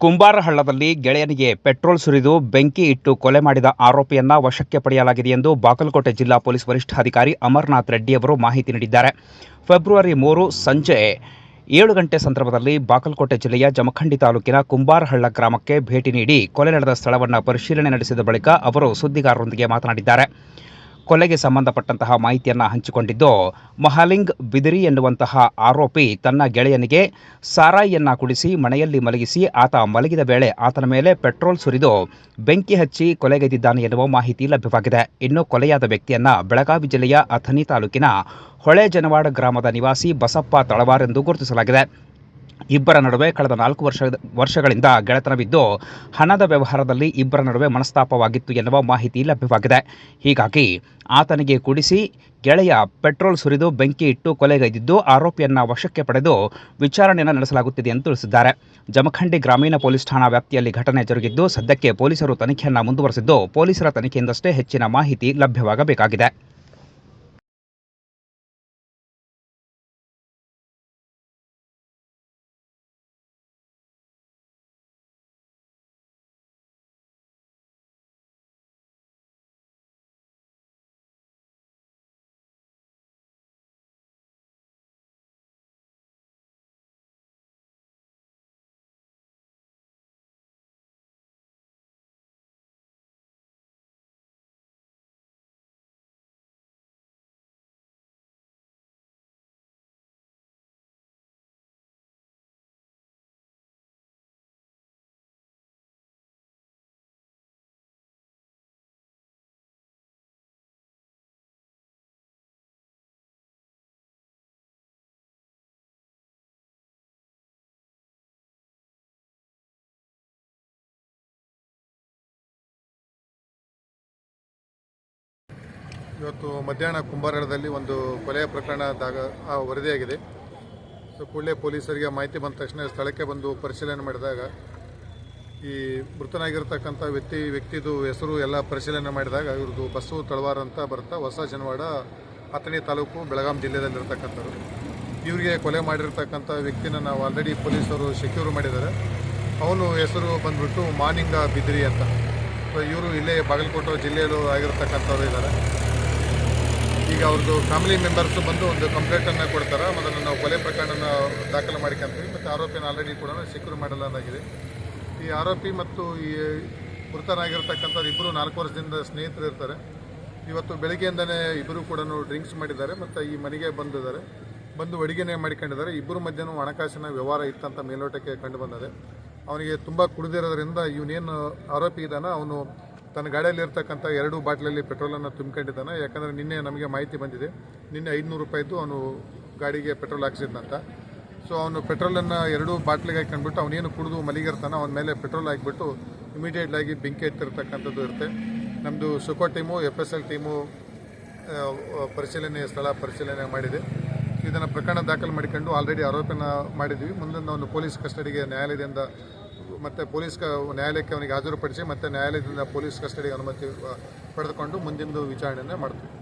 ಕುಂಬಾರಹಳ್ಳದಲ್ಲಿ ಗೆಳೆಯನಿಗೆ petrol ಸುರಿದು ಬೆಂಕಿ ಇಟ್ಟು ಕೊಲೆ ಮಾಡಿದ ಆರೋಪಿಯನ್ನ ವಶಕ್ಕೆ ಪಡೆಯಲಾಗಿದೆ ಎಂದು ಬಾಗಲಕೋಟೆ ಜಿಲ್ಲಾ ಪೊಲೀಸ್ ವರಿಷ್ಠಾಧಿಕಾರಿ ಅಮರ್ನಾಥ್ ರೆಡ್ಡಿ ಅವರು ಮಾಹಿತಿ ನೀಡಿದ್ದಾರೆ. ಫೆಬ್ರವರಿ ಮೂರು ಸಂಜೆ ಏಳು ಗಂಟೆ ಸಂದರ್ಭದಲ್ಲಿ ಬಾಗಲಕೋಟೆ ಜಿಲ್ಲೆಯ ಜಮಖಂಡಿ ತಾಲೂಕಿನ ಕುಂಬಾರಹಳ್ಳ ಗ್ರಾಮಕ್ಕೆ ಭೇಟಿ ನೀಡಿ ಕೊಲೆ ನಡೆದ ಸ್ಥಳವನ್ನು ಪರಿಶೀಲನೆ ನಡೆಸಿದ ಬಳಿಕ ಅವರು ಸುದ್ದಿಗಾರರೊಂದಿಗೆ ಮಾತನಾಡಿದ್ದಾರೆ. ಕೊಲೆಗೆ ಸಂಬಂಧಪಟ್ಟಂತಹ ಮಾಹಿತಿಯನ್ನು ಹಂಚಿಕೊಂಡಿದ್ದು, ಮಹಾಲಿಂಗ್ ಬಿದಿರಿ ಎನ್ನುವಂತಹ ಆರೋಪಿ ತನ್ನ ಗೆಳೆಯನಿಗೆ ಸಾರಾಯಿಯನ್ನ ಕುಡಿಸಿ ಮನೆಯಲ್ಲಿ ಮಲಗಿಸಿ ಆತ ಮಲಗಿದ ವೇಳೆ ಆತನ ಮೇಲೆ ಪೆಟ್ರೋಲ್ ಸುರಿದು ಬೆಂಕಿ ಹಚ್ಚಿ ಕೊಲೆಗೈದಿದ್ದಾನೆ ಎನ್ನುವ ಮಾಹಿತಿ ಲಭ್ಯವಾಗಿದೆ. ಇನ್ನು ಕೊಲೆಯಾದ ವ್ಯಕ್ತಿಯನ್ನ ಬೆಳಗಾವಿ ಜಿಲ್ಲೆಯ ಅಥಣಿ ತಾಲೂಕಿನ ಹೊಳೆ ಜನವಾಡ ಗ್ರಾಮದ ನಿವಾಸಿ ಬಸಪ್ಪ ತಳವಾರೆಂದು ಗುರುತಿಸಲಾಗಿದೆ. ಇಬ್ಬರ ನಡುವೆ ಕಳೆದ ನಾಲ್ಕು ವರ್ಷ, ವರ್ಷಗಳಿಂದ ಗೆಳೆತನವಿದ್ದು ಹಣದ ವ್ಯವಹಾರದಲ್ಲಿ ಇಬ್ಬರ ನಡುವೆ ಮನಸ್ತಾಪವಾಗಿತ್ತು ಎನ್ನುವ ಮಾಹಿತಿ ಲಭ್ಯವಾಗಿದೆ. ಹೀಗಾಗಿ ಆತನಿಗೆ ಕುಡಿಸಿ ಗೆಳೆಯ ಪೆಟ್ರೋಲ್ ಸುರಿದು ಬೆಂಕಿ ಇಟ್ಟು ಕೊಲೆಗೈದಿದ್ದು, ಆರೋಪಿಯನ್ನ ವಶಕ್ಕೆ ಪಡೆದು ವಿಚಾರಣೆಯನ್ನು ನಡೆಸಲಾಗುತ್ತಿದೆ ಎಂದು ತಿಳಿಸಿದ್ದಾರೆ. ಜಮಖಂಡಿ ಗ್ರಾಮೀಣ ಪೊಲೀಸ್ ಠಾಣಾ ವ್ಯಾಪ್ತಿಯಲ್ಲಿ ಘಟನೆ ಜರುಗಿದ್ದು, ಸದ್ಯಕ್ಕೆ ಪೊಲೀಸರು ತನಿಖೆಯನ್ನು ಮುಂದುವರೆಸಿದ್ದು, ಪೊಲೀಸರ ತನಿಖೆಯಿಂದಷ್ಟೇ ಹೆಚ್ಚಿನ ಮಾಹಿತಿ ಲಭ್ಯವಾಗಬೇಕಾಗಿದೆ. ಇವತ್ತು ಮಧ್ಯಾಹ್ನ ಕುಂಬಾರಳದಲ್ಲಿ ಒಂದು ಕೊಲೆಯ ಪ್ರಕರಣದಾಗ ಆ ವರದಿಯಾಗಿದೆ. ಸೊ, ಕೂಡಲೇ ಪೊಲೀಸರಿಗೆ ಮಾಹಿತಿ ಬಂದ ತಕ್ಷಣ ಸ್ಥಳಕ್ಕೆ ಬಂದು ಪರಿಶೀಲನೆ ಮಾಡಿದಾಗ, ಈ ಮೃತನಾಗಿರ್ತಕ್ಕಂಥ ವ್ಯಕ್ತಿ, ವ್ಯಕ್ತಿದು ಹೆಸರು ಎಲ್ಲ ಪರಿಶೀಲನೆ ಮಾಡಿದಾಗ, ಇವ್ರದ್ದು ಬಸ್ಸು, ತಳವಾರ ಅಂತ ಬರುತ್ತಾ, ಹೊಸ ಜನವಾಡ, ಅಥಣಿ ತಾಲೂಕು, ಬೆಳಗಾಂ ಜಿಲ್ಲೆಯಲ್ಲಿರ್ತಕ್ಕಂಥವ್ರು ಇವರಿಗೆ ಕೊಲೆ ಮಾಡಿರ್ತಕ್ಕಂಥ ವ್ಯಕ್ತಿನ ನಾವು ಆಲ್ರೆಡಿ ಪೊಲೀಸರು ಸೆಕ್ಯೂರ್ ಮಾಡಿದ್ದಾರೆ. ಅವನು ಹೆಸರು ಬಂದ್ಬಿಟ್ಟು ಮಾನಿಂಗ ಬಿದ್ರಿ ಅಂತ. ಸೊ, ಇವರು ಇಲ್ಲೇ ಬಾಗಲಕೋಟೆ ಜಿಲ್ಲೆಯಲ್ಲೂ ಆಗಿರ್ತಕ್ಕಂಥವ್ರು ಇದ್ದಾರೆ. ಈಗ ಅವ್ರದ್ದು ಫ್ಯಾಮಿಲಿ ಮೆಂಬರ್ಸ್ ಬಂದು ಒಂದು ಕಂಪ್ಲೇಂಟನ್ನು ಕೊಡ್ತಾರೆ. ಅದನ್ನು ನಾವು ಕೊಲೆ ಪ್ರಕರಣನ ದಾಖಲು ಮಾಡ್ಕೊಂತೀವಿ. ಮತ್ತು ಆರೋಪಿನ ಆಲ್ರೆಡಿ ಕೂಡ ಸೆಕ್ಯೂರ್ ಮಾಡಲಾಗಿದೆ ಈ ಆರೋಪಿ ಮತ್ತು ಈ ಮೃತನಾಗಿರ್ತಕ್ಕಂಥವ್ರು ಇಬ್ಬರು ನಾಲ್ಕು ವರ್ಷದಿಂದ ಸ್ನೇಹಿತರು ಇರ್ತಾರೆ. ಇವತ್ತು ಬೆಳಿಗ್ಗೆಯಿಂದನೇ ಇಬ್ಬರು ಕೂಡ ಡ್ರಿಂಕ್ಸ್ ಮಾಡಿದ್ದಾರೆ. ಮತ್ತು ಈ ಮನೆಗೆ ಬಂದಿದ್ದಾರೆ. ಬಂದು ಅಡುಗೆನೇ ಮಾಡಿಕೊಂಡಿದ್ದಾರೆ. ಇಬ್ಬರು ಮಧ್ಯನೂ ಹಣಕಾಸಿನ ವ್ಯವಹಾರ ಇತ್ತಂತ ಮೇಲ್ನೋಟಕ್ಕೆ ಕಂಡು ಬಂದಿದೆ. ಅವನಿಗೆ ತುಂಬ ಕುಡಿದಿರೋದ್ರಿಂದ ಇವನೇನು ಆರೋಪಿ ಇದ್ದಾನೆ ಅವನು ತನ್ನ ಗಾಡಿಯಲ್ಲಿ ಇರ್ತಕ್ಕಂಥ ಎರಡು ಬಾಟ್ಲಲ್ಲಿ ಪೆಟ್ರೋಲನ್ನು ತುಂಬಿಕೊಂಡಿದ್ದಾನೆ. ಯಾಕಂದರೆ ನಿನ್ನೆ ನಮಗೆ ಮಾಹಿತಿ ಬಂದಿದೆ. ನಿನ್ನೆ ಐದುನೂರು ರೂಪಾಯಿದ್ದು ಅವನು ಗಾಡಿಗೆ ಪೆಟ್ರೋಲ್ ಹಾಕ್ಸಿದ್ನಂತ. ಸೊ ಅವನು ಪೆಟ್ರೋಲನ್ನು ಎರಡು ಬಾಟ್ಲಿಗೆ ಹಾಕೊಂಡ್ಬಿಟ್ಟು ಅವನೇನು ಕುಡಿದು ಮಲಗಿರ್ತಾನೆ ಅವನ ಮೇಲೆ ಪೆಟ್ರೋಲ್ ಹಾಕಿಬಿಟ್ಟು ಇಮಿಡಿಯೇಟ್ಲಾಗಿ ಬೆಂಕಿ ಎತ್ತಿರ್ತಕ್ಕಂಥದ್ದು ಇರುತ್ತೆ. ನಮ್ಮದು SOCO team F S L team ಪರಿಶೀಲನೆ ಸ್ಥಳ ಪರಿಶೀಲನೆ ಮಾಡಿದೆ. ಇದನ್ನು ಪ್ರಕರಣ ದಾಖಲು ಮಾಡಿಕೊಂಡು ಆಲ್ರೆಡಿ ಆರೋಪನ ಮಾಡಿದ್ವಿ. ಮುಂದಿನ ಒಂದು ಪೊಲೀಸ್ ಕಸ್ಟಡಿಗೆ ನ್ಯಾಯಾಲಯದಿಂದ ಮತ್ತು ಪೊಲೀಸ್ ನ್ಯಾಯಾಲಯಕ್ಕೆ ಅವನಿಗೆ ಹಾಜರುಪಡಿಸಿ ಮತ್ತು ನ್ಯಾಯಾಲಯದಿಂದ ಪೊಲೀಸ್ ಕಸ್ಟಡಿಗೆ ಅನುಮತಿ ಪಡೆದುಕೊಂಡು ಮುಂದಿನ ವಿಚಾರಣೆಯನ್ನು ಮಾಡ್ತೀವಿ.